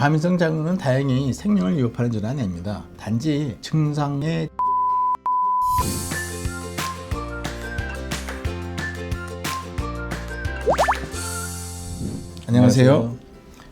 과민성 장은 다행히 생명을 위협하는 질환이 아닙니다. 단지 증상의 안녕하세요.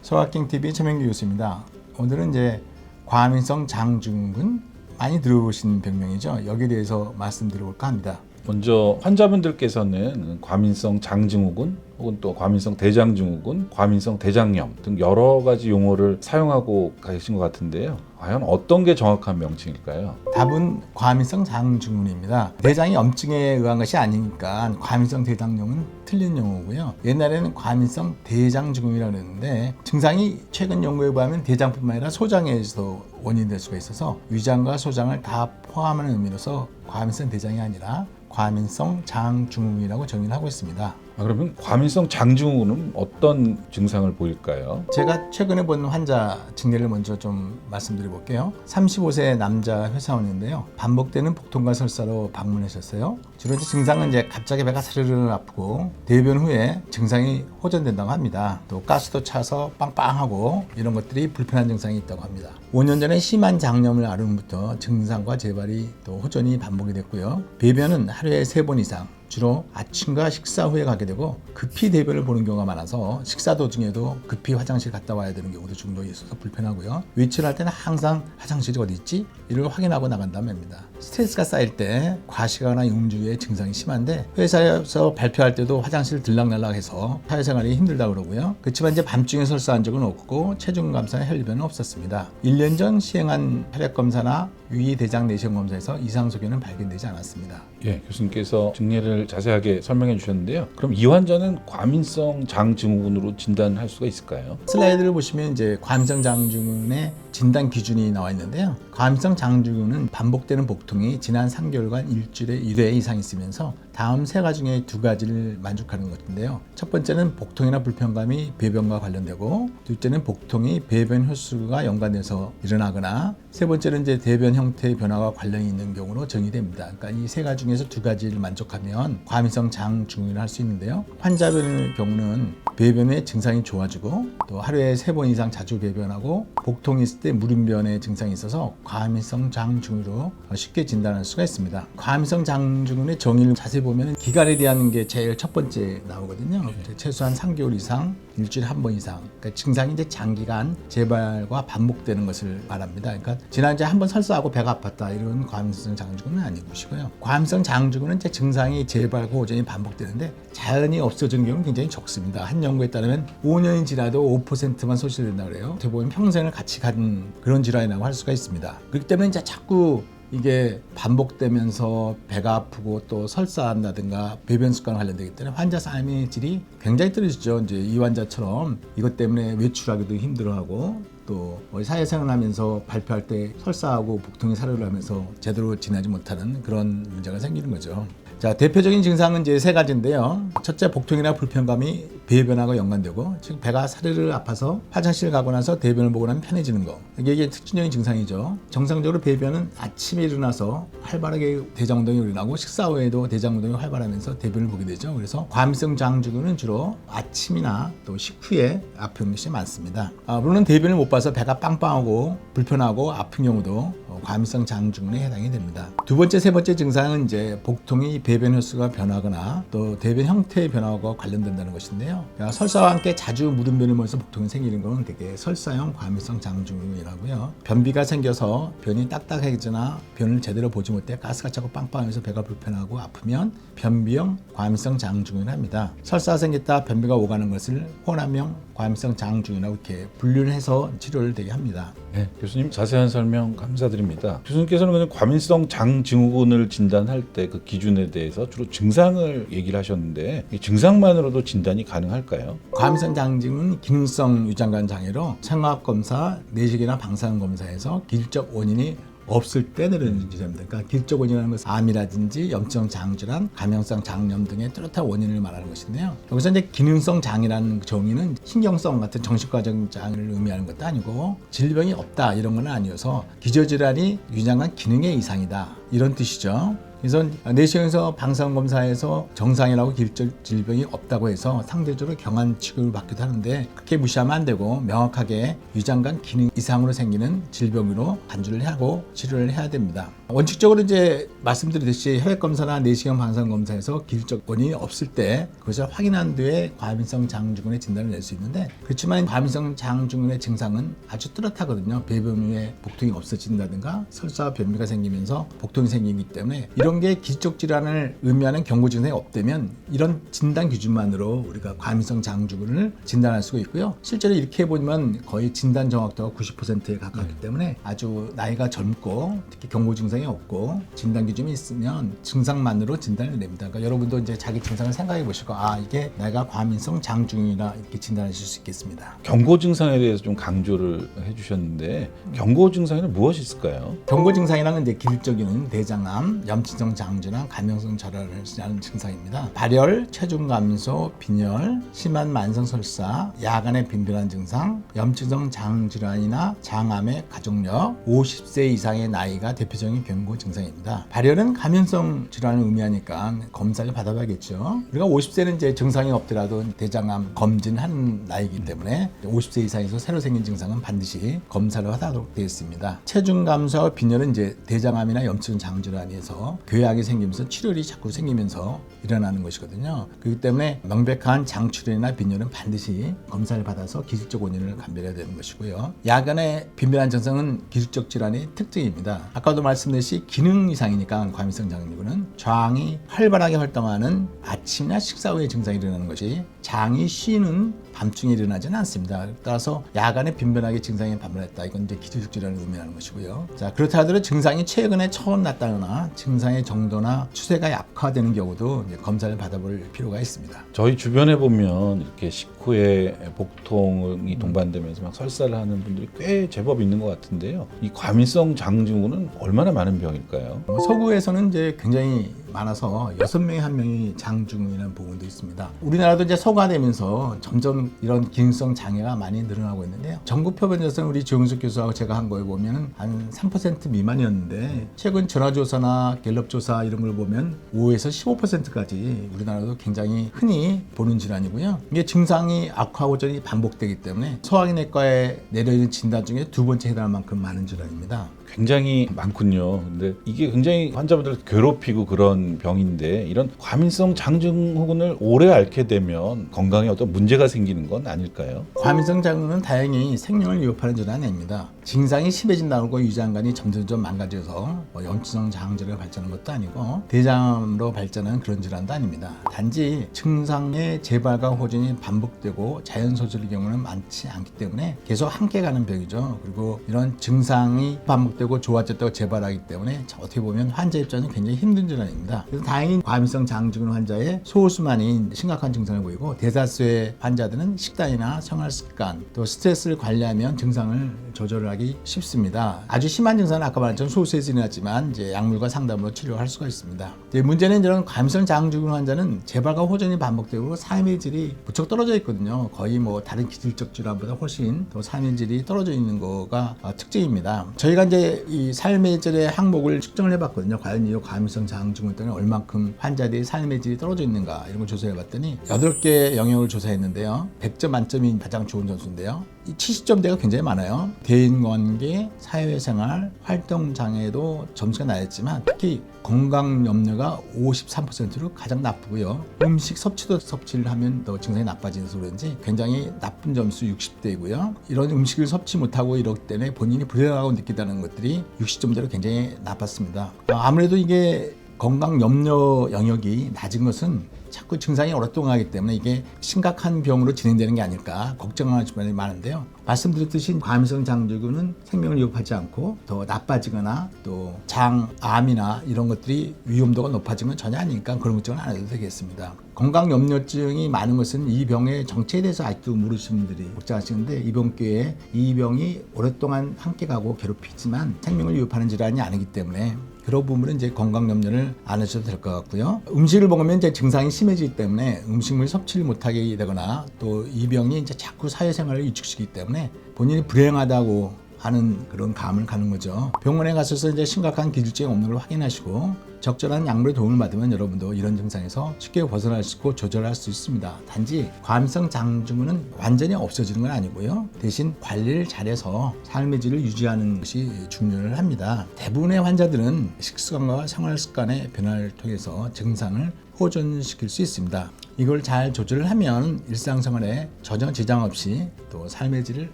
소아킹 TV 최명규 교수입니다. 오늘은 이제 과민성 장증후군 많이 들어보신 병명이죠. 여기에 대해서 말씀드려볼까 합니다. 먼저 환자분들께서는 과민성 장증후군 혹은 또 과민성 대장증후군, 과민성 대장염 등 여러 가지 용어를 사용하고 계신 것 같은데요. 과연 어떤 게 정확한 명칭일까요? 답은 과민성 장증후군입니다. 대장이 염증에 의한 것이 아니니까 과민성 대장염은 틀린 용어고요. 옛날에는 과민성 대장증후군이라고 그랬는데 증상이 최근 연구에 의하면 대장뿐만 아니라 소장에서 원인이 될 수가 있어서 위장과 소장을 다 포함하는 의미로서 과민성 대장이 아니라 과민성 장증후군이라고 정의를 하고 있습니다. 아, 그러면 과민성 장증후군은 어떤 증상을 보일까요? 제가 최근에 본 환자 증례를 먼저 좀 말씀드려 볼게요. 35세 남자 회사원인데요. 반복되는 복통과 설사로 방문하셨어요. 주로 이제 증상은 이제 갑자기 배가 스르르 아프고 대변 후에 증상이 호전된다고 합니다. 또 가스도 차서 빵빵하고 이런 것들이 불편한 증상이 있다고 합니다. 5년 전에 심한 장염을 앓은 후부터 증상과 재발이 또 호전이 반복이 됐고요. 배변은 하루에 3번 이상 주로 아침과 식사 후에 가게 되고 급히 대변을 보는 경우가 많아서 식사 도중에도 급히 화장실 갔다 와야 되는 경우도 종종 있어서 불편하고요. 외출할 때는 항상 화장실이 어디 있지? 이를 확인하고 나간다면 합니다. 스트레스가 쌓일 때 과식하거나 음주의 증상이 심한데 회사에서 발표할 때도 화장실 들락날락해서 사회생활이 힘들다 그러고요. 그렇지만 이제 밤중에 설사한 적은 없고 체중 감사나 혈변은 없었습니다. 1년 전 시행한 혈액 검사나 위 대장 내시경 검사에서 이상 소견은 발견되지 않았습니다. 예, 교수님께서 증례를 자세하게 설명해 주셨는데요. 그럼 이 환자는 과민성 장증후군으로 진단할 수가 있을까요? 슬라이드를 보시면 이제 과민성 장증후군의 진단 기준이 나와 있는데요. 과민성 장증후군은 반복되는 복통이 지난 3개월간 일주일에 1회 이상 있으면서 다음 세 가지 중에 두 가지를 만족하는 것인데요. 첫 번째는 복통이나 불편감이 배변과 관련되고 둘째는 복통이 배변 횟수가 연관돼서 일어나거나 세 번째는 이제 대변 형태의 변화가 관련이 있는 경우로 정의됩니다. 그러니까 이 세 가지 중에서 두 가지를 만족하면 과민성 장증후군을 할 수 있는데요. 환자의 경우는 배변의 증상이 좋아지고 또 하루에 세 번 이상 자주 배변하고 복통이 있을 때 무름변의 증상이 있어서 과민성 장증후로 쉽게 진단할 수가 있습니다. 과민성 장증후의 정의를 자세히 보면 기간에 대한 게 제일 첫 번째 나오거든요. 최소한 3개월 이상 일주일에 한 번 이상 그러니까 증상이 이제 장기간 재발과 반복되는 것을 말합니다. 그러니까 지난주에 한 번 설사하고 배가 아팠다 이런 과민성 장증후는 아니고시고요. 과민성 장증후는 이제 증상이 재발과 호전이 반복되는데 자연히 없어진 경우는 굉장히 적습니다. 한 연구에 따르면 5년이 지나도 5%만 소실된다 그래요. 어떻게 보면 평생을 같이 가는 그런 질환이라고 할 수가 있습니다. 그렇기 때문에 이제 자꾸 이게 반복되면서 배가 아프고 또 설사한다든가 배변 습관 관련되기 때문에 환자 삶의 질이 굉장히 떨어지죠. 이제 이 환자처럼 이것 때문에 외출하기도 힘들어하고 또 사회생활 하면서 발표할 때 설사하고 복통이 사료를 하면서 제대로 지내지 못하는 그런 문제가 생기는 거죠. 자, 대표적인 증상은 이제 세 가지인데요. 첫째, 복통이나 불편감이 배변하고 연관되고, 즉 배가 사르르 아파서 화장실 가고 나서 대변을 보고 나면 편해지는 거. 이게, 특징적인 증상이죠. 정상적으로 배변은 아침에 일어나서 활발하게 대장 운동이 일어나고 식사 후에도 대장 운동이 활발하면서 대변을 보게 되죠. 그래서 과민성 장증후는 주로 아침이나 또 식후에 아픈 것이 많습니다. 아, 물론 대변을 못 봐서 배가 빵빵하고 불편하고 아픈 경우도 어, 과민성 장증후군에 해당이 됩니다. 두 번째, 세 번째 증상은 이제 복통이 배변 횟수가 변하거나 또 대변 형태의 변화가 관련된다는 것인데요. 그러니까 설사와 함께 자주 무름변을 모여서 복통이 생기는 것은 되게 설사형 과민성 장증후군이라고요. 변비가 생겨서 변이 딱딱해지거나 변을 제대로 보지 못해 가스가 차고 빵빵해서 배가 불편하고 아프면 변비형 과민성 장증후군을 합니다. 설사가 생겼다 변비가 오가는 것을 호남형 과민성 장증후군이라고 이렇게 분류를 해서 치료를 되게 합니다. 네, 교수님 자세한 설명 감사드립니다. 교수님께서는 그냥 과민성 장증후군을 진단할 때 그 기준에 대해서 주로 증상을 얘기를 하셨는데 이 증상만으로도 진단이 가능할까요? 과민성 장증은 기능성 유장관 장애로 생화학 검사, 내시경이나 방사능 검사에서 기술적 원인이 없을 때 내려지는 질환입니다. 그러니까 기술적 원인이라는 것은 암이라든지 염증 장질환, 감염성 장염 등의 뚜렷한 원인을 말하는 것인데요. 여기서 이제 기능성 장이라는 정의는 신경성 같은 정신과적 장애를 의미하는 것도 아니고 질병이 없다 이런 건 아니어서 기저질환이 유장한 기능의 이상이다 이런 뜻이죠. 그래서 내시경에서 방사선 검사에서 정상이라고 기일적 질병이 없다고 해서 상대적으로 경한 취급을 받기도 하는데 그렇게 무시하면 안 되고 명확하게 위장관 기능 이상으로 생기는 질병으로 간주를 하고 치료를 해야 됩니다. 원칙적으로 이제 말씀드렸듯이 혈액 검사나 내시경 방사선 검사에서 기일적권이 없을 때 그것을 확인한 뒤에 과민성 장증후군의 진단을 낼 수 있는데 그렇지만 과민성 장증후군의 증상은 아주 뚜렷하거든요. 배변 후에 복통이 없어진다든가 설사 변비가 생기면서 복통이 생기기 때문에 이런 게 기적 질환을 의미하는 경고 증상이 없다면 이런 진단 기준만으로 우리가 과민성 장증후군을 진단할 수가 있고요. 실제로 이렇게 보면 거의 진단 정확도가 90%에 가깝기 때문에 아주 나이가 젊고 특히 경고 증상이 없고 진단 기준이 있으면 증상만으로 진단을 냅니다. 그러니까 여러분도 이제 자기 증상을 생각해 보시고 아 이게 내가 과민성 장증이라 이렇게 진단하실 수 있겠습니다. 경고 증상에 대해서 좀 강조를 해주셨는데 경고 증상에는 무엇이 있을까요? 경고 증상이라는 이제 기술적인 대장암, 염 증성 장질환, 감염성 절환을 하는 증상입니다. 발열, 체중 감소, 빈혈, 심한 만성 설사, 야간의 빈혈한 증상, 염증성 장 질환이나 장암의 가족력, 50세 이상의 나이가 대표적인 경고 증상입니다. 발열은 감염성 질환을 의미하니까 검사를 받아봐야겠죠. 우리가 50세는 이제 증상이 없더라도 대장암 검진하는 나이기 때문에 50세 이상에서 새로 생긴 증상은 반드시 검사를 하도록 되어 있습니다. 체중 감소와 빈혈은 이제 대장암이나 염증 장질환에서 궤양이 생기면서 출혈이 자꾸 생기면서 일어나는 것이거든요. 그렇기 때문에 명백한 장출혈이나 빈혈은 반드시 검사를 받아서 기술적 원인을 감별해야 되는 것이고요. 야간의 빈혈한 증상은 기술적 질환의 특징입니다. 아까도 말씀드렸듯이 기능 이상이니까 과민성 장류는 장이 활발하게 활동하는 아침이나 식사 후에 증상이 일어나는 것이 장이 쉬는 밤중에 일어나지는 않습니다. 따라서 야간에 빈변하게 증상이 반복했다. 이건 이제 기술적 질환을 의미하는 것이고요. 자 그렇다 하더라도 증상이 최근에 처음 났다거나 증상의 정도나 추세가 약화되는 경우도 검사를 받아볼 필요가 있습니다. 저희 주변에 보면 이렇게 식 후에 복통이 동반되면서 막 설사를 하는 분들이 꽤 제법 있는 것 같은데요. 이 과민성 장증후군은 얼마나 많은 병일까요? 뭐 서구에서는 이제 굉장히 많아서 여섯 명에 한 명이 장증이라는 부분도 있습니다. 우리나라도 이제 서구화되면서 점점 이런 기능성 장애가 많이 늘어나고 있는데요. 전국 표본조사는 우리 조영숙 교수하고 제가 한 거에 보면 한 3% 미만이었는데 최근 전화조사나 갤럽조사 이런 걸 보면 5에서 15%까지 우리나라도 굉장히 흔히 보는 질환이고요. 이게 증상이 악화하고 전이 반복되기 때문에 소화기내과에 내려있는 진단 중에 두 번째 해당할 만큼 많은 질환입니다. 굉장히 많군요. 근데 이게 굉장히 환자분들을 괴롭히고 그런 병인데 이런 과민성 장증후군을 오래 앓게 되면 건강에 어떤 문제가 생기는 건 아닐까요? 과민성 장애는 다행히 생명을 위협하는 질환이 아닙니다. 증상이 심해진다고 유장관이 점점점 망가져서 뭐 염증성 장질환을 발전하는 것도 아니고 대장암으로 발전하는 그런 질환도 아닙니다. 단지 증상의 재발과 호전이 반복 되고 자연 소실의 경우는 많지 않기 때문에 계속 함께 가는 병이죠. 그리고 이런 증상이 반복되고 좋아졌다고 재발하기 때문에 어떻게 보면 환자 입장은 굉장히 힘든 질환입니다. 그래서 다행히 과민성 장증후군 환자의 소수만이 심각한 증상을 보이고 대다수의 환자들은 식단이나 생활 습관 또 스트레스를 관리하면 증상을 조절하기 쉽습니다. 아주 심한 증상은 아까 말했던 소수에서 일어났지만 이제 약물과 상담으로 치료할 수가 있습니다. 문제는 이런 과민성 장증후군 환자는 재발과 호전이 반복되고 삶의 질이 무척 떨어져 있 거든요. 거의 뭐 다른 기술적 질환보다 훨씬 더 삶의 질이 떨어져 있는 거가 어, 특징입니다. 저희가 이제 이 삶의 질의 항목을 측정을 해봤거든요. 과연 이 과민성 장증후군 때문에 얼만큼 환자들이 삶의 질이 떨어져 있는가 이런 걸 조사해봤더니 8개 영역을 조사했는데요. 100점 만점이 가장 좋은 점수인데요. 이 70점대가 굉장히 많아요. 대인관계, 사회생활, 활동장애도 점수가 나였지만 특히 건강 염려가 53%로 가장 나쁘고요. 음식 섭취도 섭취를 하면 더 증상이 나빠져서 그런지 굉장히 나쁜 점수 60대이고요. 이런 음식을 섭취 못하고 이렇기 때문에 본인이 불행하고 느끼다는 것들이 60점대로 굉장히 나빴습니다. 어, 아무래도 이게 건강 염려 영역이 낮은 것은 자꾸 증상이 오랫동안 하기 때문에 이게 심각한 병으로 진행되는 게 아닐까 걱정하는 주변이 많은데요. 말씀드렸듯이 과민성 장증후군은 생명을 위협하지 않고 더 나빠지거나 또 장암이나 이런 것들이 위험도가 높아지면 전혀 아니니까 그런 걱정은 안 해도 되겠습니다. 건강 염려증이 많은 것은 이 병의 정체에 대해서 아직도 모르시는 분들이 걱정하시는데 이번 기회에 이 병이 오랫동안 함께 가고 괴롭히지만 생명을 위협하는 질환이 아니기 때문에 그런 부분은 이제 건강 염려를 안 하셔도 될 것 같고요. 음식을 먹으면 이제 증상이 심해지기 때문에 음식물 섭취를 못하게 되거나 또 이 병이 이제 자꾸 사회생활을 위축시키기 때문에 본인이 불행하다고 하는 그런 감을 가는 거죠. 병원에 가셔서 이제 심각한 기질증이 없는 걸 확인하시고 적절한 약물의 도움을 받으면 여러분도 이런 증상에서 쉽게 벗어날 수 있고 조절할 수 있습니다. 단지 과민성 장증후는 완전히 없어지는 건 아니고요. 대신 관리를 잘해서 삶의 질을 유지하는 것이 중요를 합니다. 대부분의 환자들은 식습관과 생활 습관의 변화를 통해서 증상을 호전시킬 수 있습니다. 이걸 잘 조절을 하면 일상생활에 전혀 지장 없이 또 삶의 질을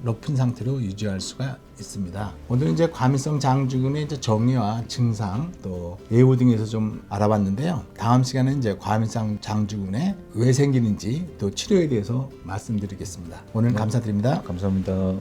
높은 상태로 유지할 수가 있습니다. 오늘 이제 과민성 장증후의 이제 정의와 증상 또 예후 등에서 좀 알아봤는데요. 다음 시간에 이제 과민성 장증후에 왜 생기는지 또 치료에 대해서 말씀드리겠습니다. 오늘 감사드립니다. 감사합니다.